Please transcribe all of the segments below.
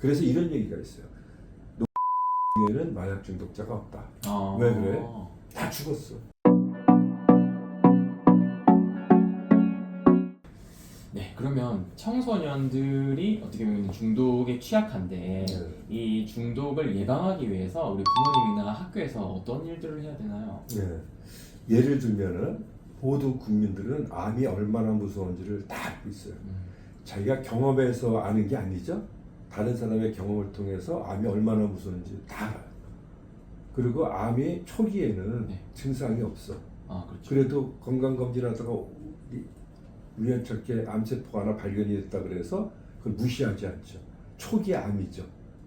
그래서 이런 얘기가 있어요. 중에는 마약 중독자가 없다. 아. 왜 그래? 다 죽었어. 네, 그러면 청소년들이 어떻게 보면 중독에 취약한데 네. 이 중독을 예방하기 위해서 우리 부모님이나 학교에서 어떤 일들을 해야 되나요? 네. 예를 들면은 모든 국민들은 암이 얼마나 무서운지를 다 알고 있어요. 음. 자기가 경험해서 아는 게 아니죠. 다른 사람의 경험을 통해서 암이 얼마나 무서운지 다 알아요. 그리고 암이 초기에는 네. 증상이 없어. 아, 그렇죠. 그래도 건강검진하다가 이- 우연찮게 암세포가 하나 발견이 됐다 그래서 그걸 무시하지 않죠. 초기 암이죠.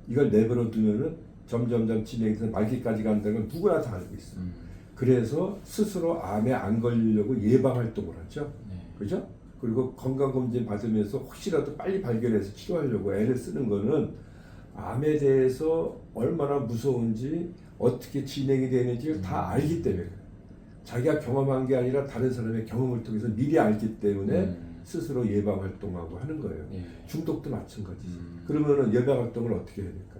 이걸 내버려 두면은 점점점 진행해서 말기까지 간다는 건 누구나 다 알고 있어요. 음. 그래서 스스로 암에 안 걸리려고 예방 활동을 하죠. 네. 그죠? 그리고 건강검진 받으면서 혹시라도 빨리 발견해서 치료하려고 애를 쓰는 거는 암에 대해서 얼마나 무서운지 어떻게 진행이 되는지를 다 알기 때문에. 자기가 경험한 게 아니라 다른 사람의 경험을 통해서 미리 알기 때문에 음. 스스로 예방 활동하고 하는 거예요. 네. 중독도 마찬가지죠. 음. 그러면은 예방 활동을 어떻게 해야 될까?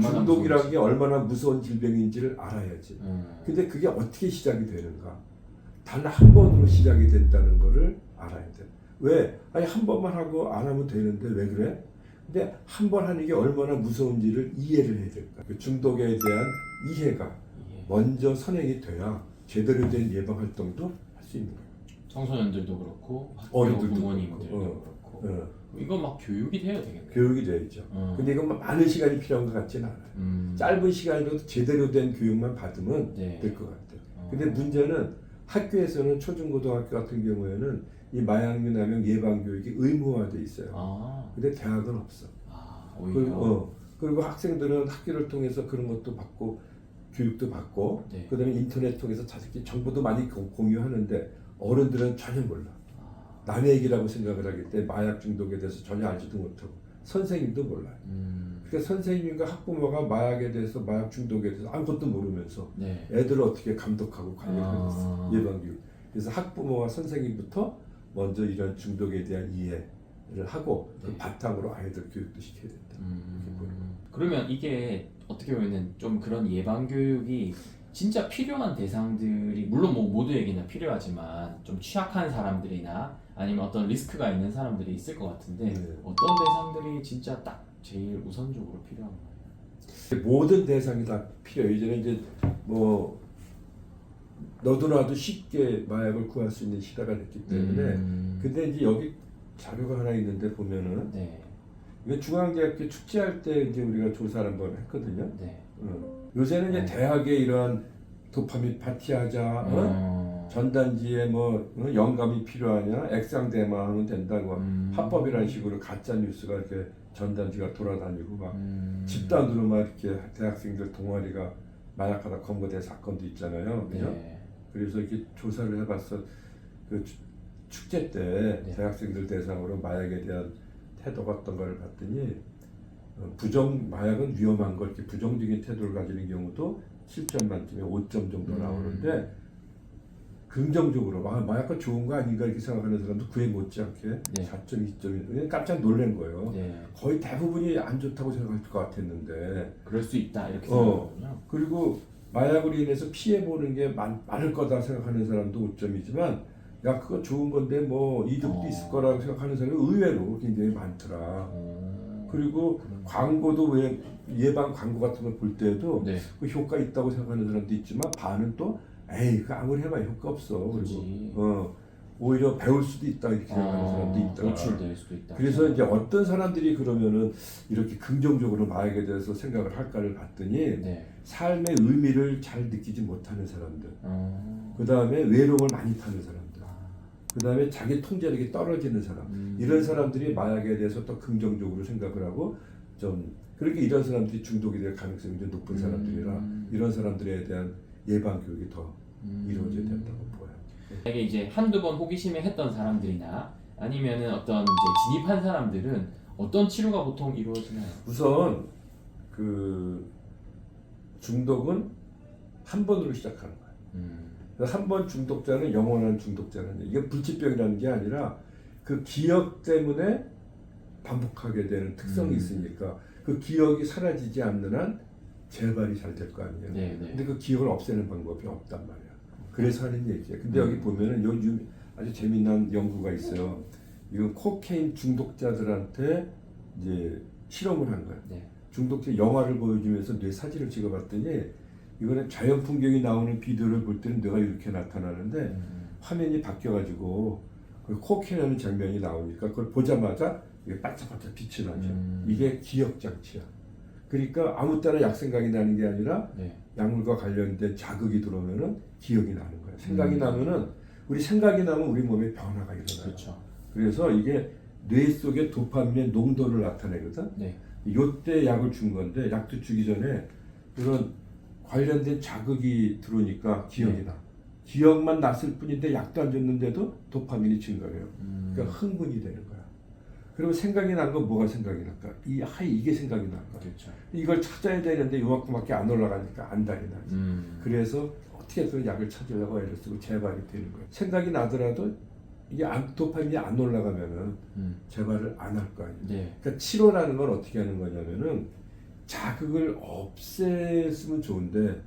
중독이라는. 게 얼마나 무서운 질병인지를 알아야지. 음. 근데 그게 어떻게 시작이 되는가? 단 한 번으로 시작이 됐다는 거를 알아야 돼. 왜? 아니 한 번만 하고 안 하면 되는데 왜 그래? 근데 한 번 하는 게 얼마나 무서운지를 이해를 해야 될까? 그 중독에 대한 이해가 예. 먼저 선행이 돼야 제대로 된 예방 활동도 할 수 있는 거예요. 청소년들도 그렇고 학교 어른들도 부모님들도 그렇고, 그렇고 어, 이거 막 교육이 돼야 되겠네요. 교육이 돼야죠. 어. 근데 이건 막 많은 시간이 필요한 것 같지는 않아요. 음. 짧은 시간이라도 제대로 된 교육만 받으면 네. 될 것 같아요. 어. 근데 문제는 학교에서는 초중고등학교 같은 경우에는 이 마약류 남용 예방 교육이 의무화돼 있어요. 아, 근데 대학은 없어. 아 오히려 그리고, 어, 그리고 학생들은 학교를 통해서 그런 것도 받고 교육도 받고 네. 그다음에 인터넷 통해서 자식이 정보도 많이 공- 공유하는데 어른들은 전혀 몰라. 아, 남의 얘기라고 생각을 하기 때문에 마약 중독에 대해서 전혀 알지도 못하고 선생님도 몰라요. 음, 그러니까 선생님과 학부모가 마약에 대해서 마약 중독에 대해서 아무것도 모르면서 네. 애들을 어떻게 감독하고 관리하고 아. 있어 예방 교육. 그래서 학부모와 선생님부터 먼저 이런 중독에 대한 이해를 하고 그 네. 바탕으로 아이들 교육도 시켜야 된다. 이렇게 보는 음, 그러면 이게 어떻게 보면은 좀 그런 예방 교육이 진짜 필요한 대상들이 물론 뭐 모두에게나 필요하지만 좀 취약한 사람들이나 아니면 어떤 리스크가 있는 사람들이 있을 것 같은데 네. 어떤 대상들이 진짜 딱 제일 우선적으로 필요한 거예요? 모든 대상이 다 필요해요. 이제는 이제 뭐 너도 나도 쉽게 마약을 구할 수 있는 시대가 됐기 때문에 음, 근데 이제 여기 자료가 하나 있는데 보면은 네, 이거 중앙대학교 축제할 때 이제 우리가 조사를 한번 했거든요. 네. 어. 요새는 이제 어. 대학에 이런 도파민 파티하자, 어? 어, 전단지에 뭐 어? 영감이 필요하냐, 액상대마하면 된다고 음, 합법이라는 식으로 가짜 뉴스가 이렇게 전단지가 돌아다니고 막 음, 집단으로 막 이렇게 대학생들 동아리가 마약하다 검거된 사건도 있잖아요. 그죠? 네. 그래서 이렇게 조사를 해봤어. 그 추- 축제 때 네. 대학생들 대상으로 마약에 대한 태도가 어떤 걸 봤더니 어, 부정 마약은 위험한 걸 이렇게 부정적인 태도를 가지는 경우도 7점 만점에 5점 정도 음. 나오는데 긍정적으로 아, 마약은 좋은 거 아닌가 이렇게 생각하는 사람도 그에 못지않게 네. 4점, 2점이 깜짝 놀란 거예요. 네. 거의 대부분이 안 좋다고 생각할 것 같았는데 그럴 수 있다 이렇게 어. 생각하군요. 그리고 마약으로 인해서 피해 보는 게 많, 많을 거다 생각하는 사람도 5점이지만 야 그거 좋은 건데 뭐 이득도 어. 있을 거라고 생각하는 사람이 의외로 굉장히 많더라. 어. 그리고 그런- 광고도 왜 예방 광고 같은 걸 볼 때도 네. 그 효과 있다고 생각하는 사람도 있지만 반은 또 에이 그 아무리 해봐야 효과 없어. 그리고 그렇지. 어 오히려 배울 수도 있다 이렇게 생각하는 사람도 어, 있더라. 노출될 수도 있다. 그래서 이제 어떤 사람들이 그러면은 이렇게 긍정적으로 마약에 대해서 생각을 할까를 봤더니 네. 삶의 의미를 잘 느끼지 못하는 사람들, 어. 그 다음에 외로움을 많이 타는 사람들, 아. 그 다음에 자기 통제력이 떨어지는 사람, 음. 이런 사람들이 마약에 대해서 더 긍정적으로 생각을 하고 좀 그렇게 이런 사람들이 중독이 될 가능성이 좀 높은 음. 사람들이라 이런 사람들에 대한 예방 교육이 더 음. 이루어져야 된다고 보여요. 만약에 이제 한두 번 호기심에 했던 사람들이나 아니면은 어떤 이제 진입한 사람들은 어떤 치료가 보통 이루어지나요? 우선 그 중독은 한 번으로 시작하는 거예요. 음. 한번 중독자는 영원한 중독자는 이게 불치병이라는 게 아니라 그 기억 때문에 반복하게 되는 특성이 음. 있으니까 그 기억이 사라지지 않는 한 재발이 잘 될 거 아니에요. 네, 네. 근데 그 기억을 없애는 방법이 없단 말이야. 그래서 하는 얘기예요. 근데 여기 보면은 요 유- 아주 재미난 연구가 있어요. 이건 코케인 중독자들한테 이제 실험을 한 거예요. 네. 중독자 영화를 보여주면서 뇌 사진을 찍어봤더니 이거는 자연 풍경이 나오는 비디오를 볼 때는 뇌가 이렇게 나타나는데 음. 화면이 바뀌어가지고 그 코케인하는 장면이 나오니까 그걸 보자마자 이게 반짝반짝 빛이 나죠. 음. 이게 기억 장치야. 그러니까 아무 때나 약 생각이 나는 게 아니라 네. 약물과 관련된 자극이 들어오면은 기억이 나는 거야. 생각이 음. 나면은 우리 생각이 나면 우리 몸에 변화가 일어나요. 그렇죠. 그래서 이게 뇌 속의 도파민의 농도를 나타내거든. 네. 요때 약을 준 건데 약도 주기 전에 그런 관련된 자극이 들어오니까 기억이 네. 나. 기억만 났을 뿐인데 약도 안 줬는데도 도파민이 증가해요. 음. 그러니까 흥분이 되는 거야. 그러면 생각이 난 건 뭐가 생각이 날까? 이 하이 이게 생각이 날 거야. 그렇죠. 이걸 찾아야 되는데 요만큼밖에 안 올라가니까 안달이 나지. 음. 그래서 어떻게 해서 약을 찾으려고 애를 쓰고 재발이 되는 거야. 생각이 나더라도 이게 안, 도파민이 안 올라가면은 음. 재발을 안 할 거 아니야. 네. 그러니까 치료라는 건 어떻게 하는 거냐면은 자극을 없애으면 좋은데.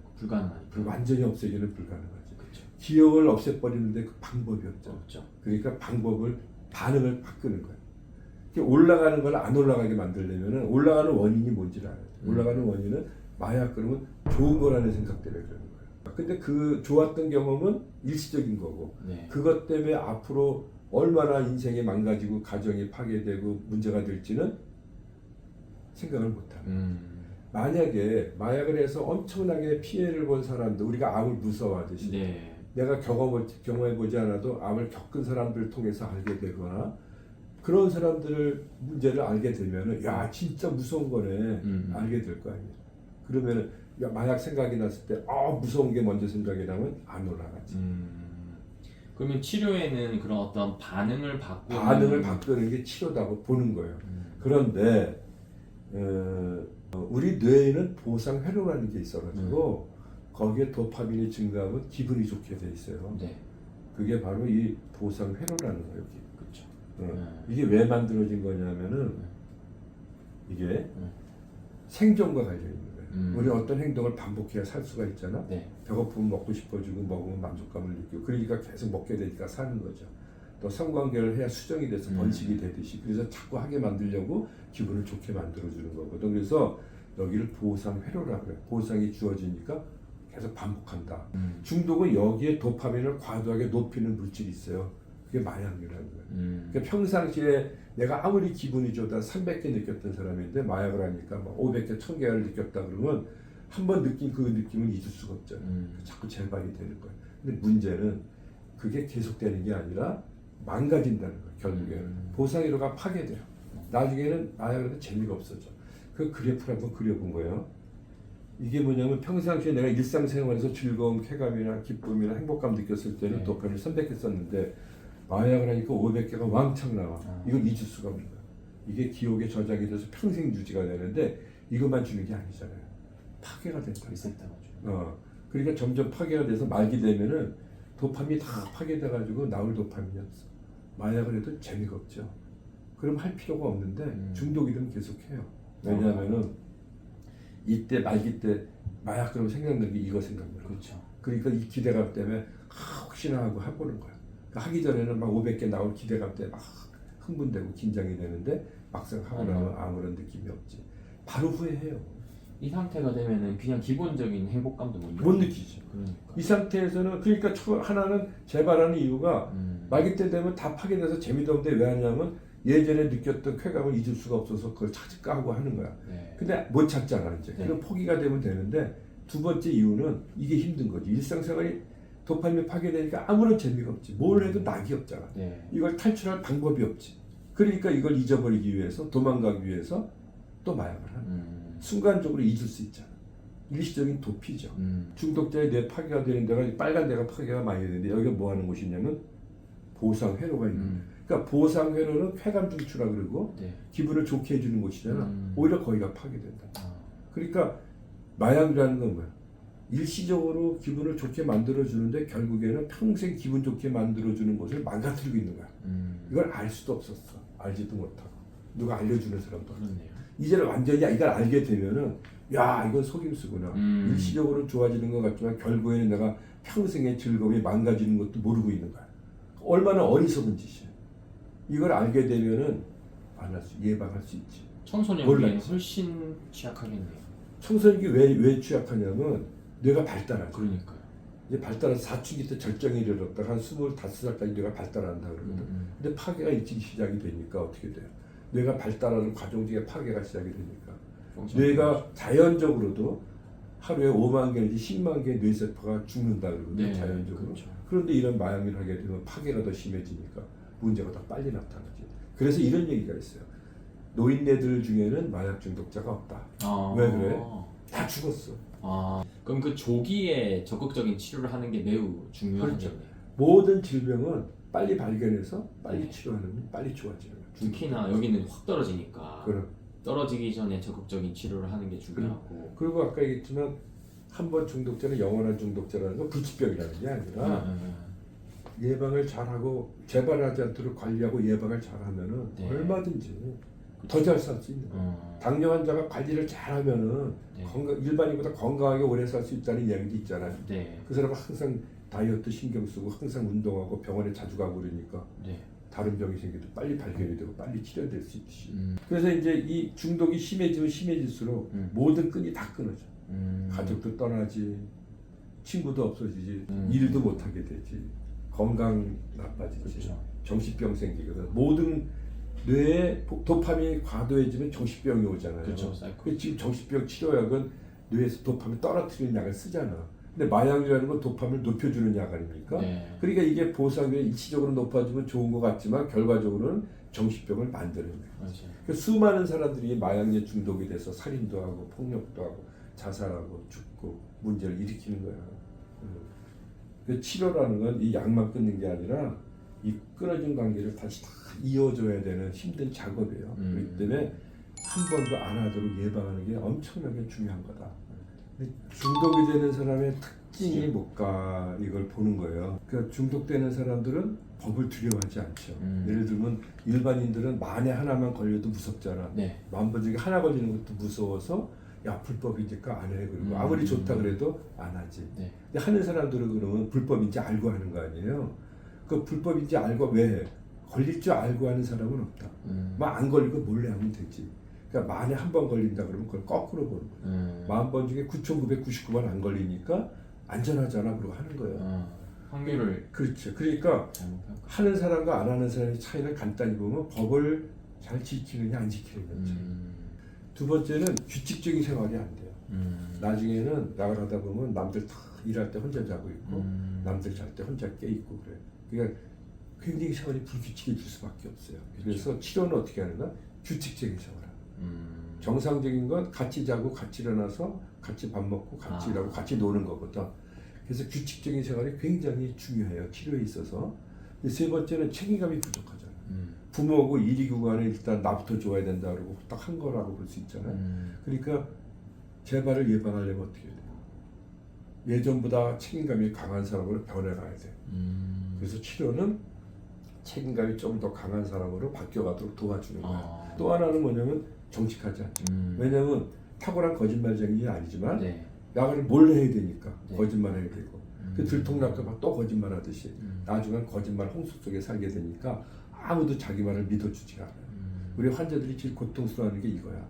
그 완전히 없애기는 불가능하지. 그렇죠. 기억을 없애버리는데 그 방법이 없잖아. 없죠. 그러니까 방법을 반응을 바꾸는. 이렇게 올라가는 걸 안 올라가게 만들려면은 올라가는 원인이 뭔지를 알아야 돼. 음. 올라가는 원인은 마약 그러면 좋은 거라는 생각 때문에 그러는 거야. 근데 그 좋았던 경험은 일시적인 거고 네. 그것 때문에 앞으로 얼마나 인생이 망가지고 가정이 파괴되고 문제가 될지는 생각을 거야. 음. 만약에 마약을 해서 엄청나게 피해를 본 사람들 우리가 암을 무서워하듯이 네. 내가 경험 경험해 보지 않아도 암을 겪은 사람들을 통해서 알게 되거나 그런 사람들을 문제를 알게 되면은 야 진짜 무서운 거네 음. 알게 될 거 아니야. 그러면은 야, 마약 생각이 났을 때 아 무서운 게 먼저 생각이 나면 안 올라가지. 음. 그러면 치료에는 그런 어떤 반응을 바꾸는 반응을 바꾸는 게 치료다고 보는 거예요. 음. 그런데 어, 우리 뇌에는 보상 회로라는 게 있어가지고 거기에 도파민이 증가하면 기분이 좋게 돼 있어요. 네. 그게 바로 이 보상 회로라는 거예요. 여기. 그렇죠. 어. 네. 이게 왜 만들어진 거냐면은 이게 음. 생존과 관련 있는. 음. 우리 어떤 행동을 반복해야 살 수가 있잖아. 네. 배고프면 먹고 싶어지고 먹으면 만족감을 느끼고 그러니까 계속 먹게 되니까 사는 거죠. 또 성관계를 해야 수정이 돼서 음. 번식이 되듯이 그래서 자꾸 하게 만들려고 기분을 좋게 만들어주는 거거든. 그래서 여기를 보상 회로라고 해요. 보상이 주어지니까 계속 반복한다. 음. 중독은 여기에 도파민을 과도하게 높이는 물질이 있어요. 그게 마약이라는 거예요. 음. 그러니까 평상시에 내가 아무리 기분이 좋다 300개 느꼈던 사람인데 마약을 하니까 막 500개, 1000개를 느꼈다 그러면 한 번 느낀 그 느낌을 잊을 수가 없잖아요. 음. 자꾸 재발이 되는 거예요. 근데 문제는 그게 계속되는 게 아니라 망가진다는 거예요. 결국에는 음. 보상회로가 파괴돼요. 나중에는 마약으로 재미가 없어져. 그 그래프를 한번 그려본 거예요. 이게 뭐냐면 평상시에 내가 일상생활에서 즐거움, 쾌감이나 기쁨이나 행복감 느꼈을 때는 네. 도파민을 300개 썼는데 마약을 하니까 500개가 왕창 나와. 아. 이걸 잊을 수가 없는 거야. 이게 기억에 저장이 돼서 평생 유지가 되는데 이것만 주는 게 아니잖아요. 파괴가 된다. 어, 그러니까 점점 파괴가 돼서 말기 되면은 도파민이 다 파괴돼 가지고 나올 도파민이 없어. 마약을 해도 재미가 없죠. 그럼 할 필요가 없는데 음. 중독이 되면 계속해요. 왜냐하면은 이때 말기 때 마약 그러면 생각나는 게 이거 생각나요. 그렇죠. 그러니까 이 기대감 때문에 아, 혹시나 하고 해보는 거야. 그러니까 하기 전에는 막 500개 나올 기대감 때문에 막 흥분되고 긴장이 되는데 막상 하고 나면 아무런 느낌이 없지. 바로 후회해요. 이 상태가 되면은 그냥 기본적인 행복감도 못, 못 느끼지. 그러니까. 이 상태에서는 그러니까 초, 하나는 재발하는 이유가 음. 말기 때 되면 다 파괴돼서 재미도 없는데 왜 하냐면 예전에 느꼈던 쾌감을 잊을 수가 없어서 그걸 찾을까 하고 하는 거야. 네. 근데 못 찾잖아 이제. 네. 그럼 포기가 되면 되는데 두 번째 이유는 이게 힘든 거지. 일상생활이 도파민 파괴되니까 아무런 재미가 없지. 뭘 해도 낙이 없잖아. 네. 이걸 탈출할 방법이 없지. 그러니까 이걸 잊어버리기 위해서 도망가기 위해서 또 마약을 하는. 음. 순간적으로 잊을 수 있잖아. 일시적인 도피죠. 음. 중독자의 뇌 파괴가 되는 데가 빨간 데가 파괴가 많이 되는데 여기가 뭐 하는 곳이냐면 보상 회로가 있는. 음. 그러니까 보상 회로는 쾌감 중추라 그러고 네. 기분을 좋게 해주는 곳이잖아. 음. 오히려 거기가 파괴된다. 아. 그러니까 마약이라는 건 뭐야? 일시적으로 기분을 좋게 만들어 주는데 결국에는 평생 기분 좋게 만들어 주는 것을 망가뜨리고 있는 거야. 음. 이걸 알 수도 없었어. 알지도 못하고 누가 알려주는 사람도. 그렇네요. 이제는 완전히 이걸 알게 되면은 야 이건 속임수구나. 음. 일시적으로 좋아지는 것 같지만 결국에는 내가 평생의 즐거움이 망가지는 것도 모르고 있는 거야. 얼마나 어리석은 짓이야. 이걸 알게 되면은 안할 수, 예방할 수 있지. 몰랐지. 훨씬 취약하겠네요. 청소년기 왜, 왜 취약하냐면 뇌가 발달하죠. 그러니까요. 이제 발달한 사춘기 때 절정에 이르렀다가 한 25살까지 뇌가 발달한다 그러거든. 음, 근데 파괴가 일찍 시작이 되니까 어떻게 돼요? 뇌가 발달하는 과정 중에 파괴가 시작이 되니까 음. 뇌가 자연적으로도 하루에 5만 개 내지 10만 개의 뇌세포가 죽는다 그러거든요. 네, 자연적으로. 그렇죠. 그런데 이런 마약을 하게 되면 파괴가 더 심해지니까 문제가 더 빨리 나타나지. 그래서 이런 얘기가 있어요. 노인네들 중에는 마약 중독자가 없다. 아, 왜 그래? 다 죽었어. 아, 그럼 그 조기에 적극적인 치료를 하는 게 매우 중요하겠네요. 그렇죠. 모든 질병은 빨리 발견해서 빨리 네. 치료하면 빨리 좋아지는 거야. 특히나 여기는 확 떨어지니까 그럼. 떨어지기 전에 적극적인 치료를 하는 게 중요하고. 그리고 아까 얘기했지만 한 번 중독자는 영원한 중독자라는 건 불치병이라는 게 아니라 음, 음, 예방을 잘하고 재발하지 않도록 관리하고 예방을 잘하면은 네. 얼마든지 더 잘 살 수 있는 음. 거야. 어, 당뇨 환자가 관리를 잘하면은 네. 건강 일반인보다 건강하게 오래 살 수 있다는 이야기도 있잖아요. 네, 그 사람은 항상 다이어트 신경 쓰고 항상 운동하고 병원에 자주 가고 그러니까 네. 다른 병이 생겨도 빨리 발견이 되고 빨리 치료될 수 있듯이. 음, 그래서 이제 이 중독이 심해지면 심해질수록 음. 모든 끈이 다 끊어져. 음. 가족도 떠나지, 친구도 없어지지, 음. 일도 못 하게 되지, 건강 나빠지지, 그렇죠. 정신병 생기거든. 모든 뇌에 도- 도파민이 과도해지면 정신병이 오잖아요. 그렇죠. 지금 정신병 치료약은 뇌에서 도파민 떨어뜨리는 약을 쓰잖아. 근데 마약이라는 건 도파민을 높여주는 약 아닙니까? 네. 그러니까 이게 보상이 일시적으로 높아지면 좋은 것 같지만 결과적으로는 정신병을 만드는 거예요. 맞아요. 그 수많은 사람들이 마약에 중독이 돼서 살인도 하고 폭력도 하고 자살하고 죽고 문제를 일으키는 거야. 음. 그 치료라는 건 이 약만 끊는 게 아니라 이 끊어진 관계를 다시 다 이어줘야 되는 힘든 작업이에요. 음. 그렇기 때문에 한 번도 안 하도록 예방하는 게 엄청나게 중요한 거다. 중독이 되는 사람의 특징이 뭘까 이걸 보는 거예요. 그러니까 중독되는 사람들은 법을 두려워하지 않죠. 음. 예를 들면 일반인들은 만에 하나만 걸려도 무섭잖아. 네. 만번 중에 하나 걸리는 것도 무서워서 야 불법이니까 안 해. 그리고 음. 아무리 좋다 그래도 안 하지. 네. 근데 하는 사람들은 그러면 불법인지 알고 하는 거 아니에요. 그 불법인지 알고 왜 해? 걸릴 줄 알고 하는 사람은 없다. 음. 막안 걸리고 몰래 하면 되지. 그러니까 만에 한 번 걸린다 그러면 그걸 거꾸로 보는 거야. 음. 만번 중에 9,999번 안 걸리니까 안전하잖아 그러고 하는 거예요. 어, 확률을 그렇죠. 그러니까. 하는 사람과 안 하는 사람의 차이를 간단히 보면 법을 잘 지키느냐 안 지키느냐. 음. 두 번째는 규칙적인 생활이 안 돼요. 음. 나중에는 나가다 보면 남들 다 일할 때 혼자 자고 있고 음. 남들 잘 때 혼자 깨 있고 그래. 그러니까 굉장히 생활이 불규칙해질 수밖에 없어요. 그래서 치료는 어떻게 하는가? 규칙적인 생활. 음. 정상적인 건 같이 자고 같이 일어나서 같이 밥 먹고 같이 아. 일하고 같이 노는 거거든. 그래서 규칙적인 생활이 굉장히 중요해요. 치료에 있어서. 세 번째는 책임감이 부족하잖아요. 음. 부모하고 일이 구간에 일단 나부터 좋아야 된다 그러고 딱 한 거라고 볼 수 있잖아요. 음. 그러니까 재발을 예방하려면 어떻게 해야 돼요? 예전보다 책임감이 강한 사람으로 변해가야 돼. 음. 그래서 치료는 책임감이 좀 더 강한 사람으로 바뀌어가도록 도와주는 거야. 어. 또 하나는 뭐냐면 정직하지 않죠. 음. 왜냐면 탁월한 거짓말쟁이 아니지만 네. 약을 몰래 해야 되니까 네. 거짓말 해야 되고 음. 그 들통날까봐 또 거짓말 하듯이 음. 나중엔 거짓말 홍수 속에 살게 되니까 아무도 자기 말을 믿어주지가 않아요. 음. 우리 환자들이 제일 고통스러워하는 게 이거야.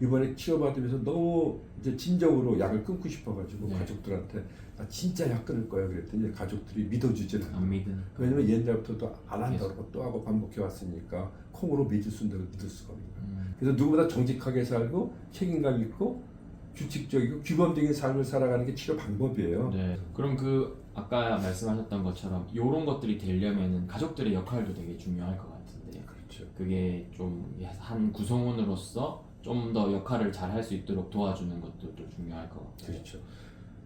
이번에 치료받으면서 너무 이제 진정으로 약을 끊고 싶어가지고 네. 가족들한테 나 진짜 약 끊을 거야 그랬더니 가족들이 믿어주질 않아. 안 믿으니까. 왜냐면 옛날부터도 안 한다고 또 하고 반복해 왔으니까 콩으로 믿을 수 있는 걸 믿을 수가 없는 거야. 음. 그래서 누구보다 정직하게 살고 책임감 있고 규칙적이고 규범적인 삶을 살아가는 게 치료 방법이에요. 네. 그럼 그 아까 말씀하셨던 것처럼 이런 것들이 되려면은 가족들의 역할도 되게 중요할 것 같은데 그렇죠. 그게 좀 한 구성원으로서 좀 더 역할을 잘 할 수 있도록 도와주는 것도 또 중요할 것 같아요. 그렇죠.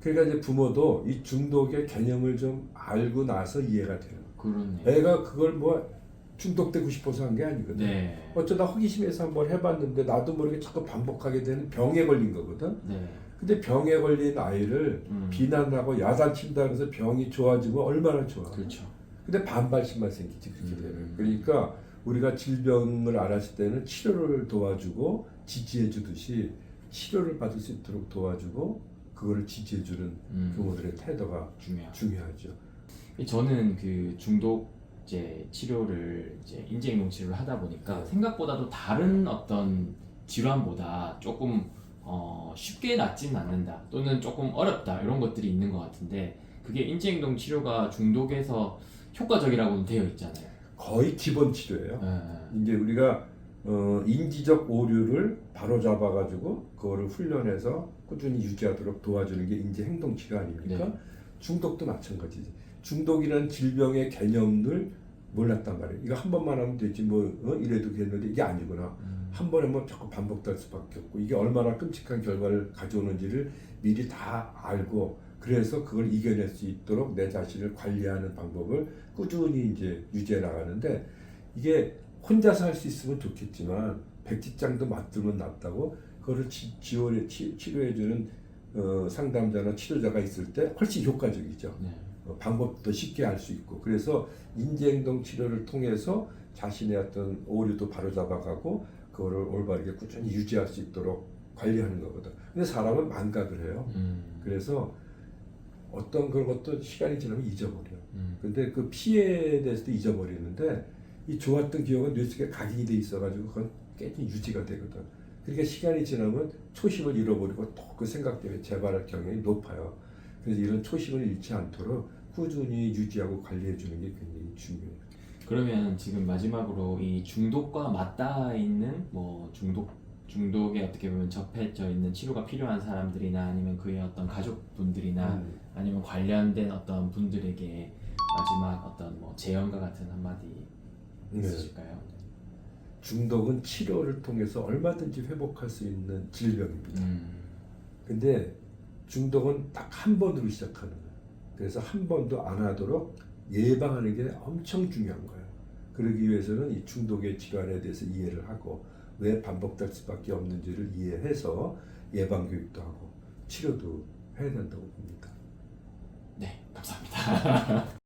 그러니까 이제 부모도 이 중독의 개념을 좀 알고 나서 이해가 돼요. 그렇네요. 애가 그걸 뭐 중독되고 싶어서 한 게 아니거든. 네. 어쩌다 호기심에서 한번 해봤는데 나도 모르게 자꾸 반복하게 되는 병에 걸린 거거든. 네. 근데 병에 걸린 아이를 음. 비난하고 야단친다 그래서 병이 좋아지면 얼마나 좋아. 그렇죠. 근데 반발심만 생기지 그렇게 음. 되면. 그러니까 우리가 질병을 알았을 때는 치료를 도와주고 지지해 주듯이 치료를 받을 수 있도록 도와주고 그거를 지지해 주는 음, 교우들의 태도가 중요하죠. 중요하죠. 저는 그 중독제 치료를 이제 인지행동 치료를 하다 보니까 생각보다도 다른 어떤 질환보다 조금 어, 쉽게 낫지는 않는다 또는 조금 어렵다 이런 것들이 있는 것 같은데 그게 인지행동 치료가 중독에서 효과적이라고는 되어 있잖아요. 거의 기본 치료예요. 예, 이제 우리가 어, 인지적 오류를 바로 잡아 가지고 그거를 훈련해서 꾸준히 유지하도록 도와주는 게 인지 행동 치료 아닙니까? 네. 중독도 마찬가지지. 중독이라는 질병의 개념을 몰랐단 말이에요. 이거 한 번만 하면 되지 뭐 어? 이래도 됐는데 이게 아니구나. 음, 한 번에 뭐 자꾸 반복될 수밖에 없고 이게 얼마나 끔찍한 결과를 가져오는지를 미리 다 알고 그래서 그걸 이겨낼 수 있도록 내 자신을 관리하는 방법을 꾸준히 이제 유지해 나가는데 이게 혼자서 할 수 있으면 좋겠지만 백지장도 맞들면 낫다고 그거를 지, 지원해 치, 치료해주는 어, 상담자나 치료자가 있을 때 훨씬 효과적이죠. 네. 어, 방법도 쉽게 알 수 있고 그래서 인지행동 치료를 통해서 자신의 어떤 오류도 바로잡아가고 그거를 올바르게 꾸준히 유지할 수 있도록 관리하는 거거든. 근데 사람은 망각을 해요. 음, 그래서 어떤 그런 것도 시간이 지나면 잊어버려. 음, 근데 그 피해에 대해서도 잊어버리는데 이 좋았던 기억은 뇌 속에 각인이 돼 있어가지고 그건 깨끗이 유지가 되거든. 그러니까 시간이 지나면 초심을 잃어버리고 또 그 생각 때문에 재발할 경향이 높아요. 그래서 이런 초심을 잃지 않도록 꾸준히 유지하고 관리해 주는 게 굉장히 중요해요. 그러면 지금 마지막으로 이 중독과 맞닿아 있는 뭐 중독 중독에 어떻게 보면 접해져 있는 치료가 필요한 사람들이나 아니면 그의 어떤 가족분들이나 음. 아니면 관련된 어떤 분들에게 마지막 어떤 뭐 재연과 같은 한마디 네. 있으실까요? 중독은 치료를 통해서 얼마든지 회복할 수 있는 질병입니다. 음, 근데 중독은 딱 한 번으로 시작하는 거예요. 그래서 한 번도 안 하도록 예방하는 게 엄청 중요한 거예요. 그러기 위해서는 이 중독의 질환에 대해서 이해를 하고 왜 반복될 수밖에 없는지를 이해해서 예방 교육도 하고 치료도 해야 된다고 봅니다. 네 감사합니다.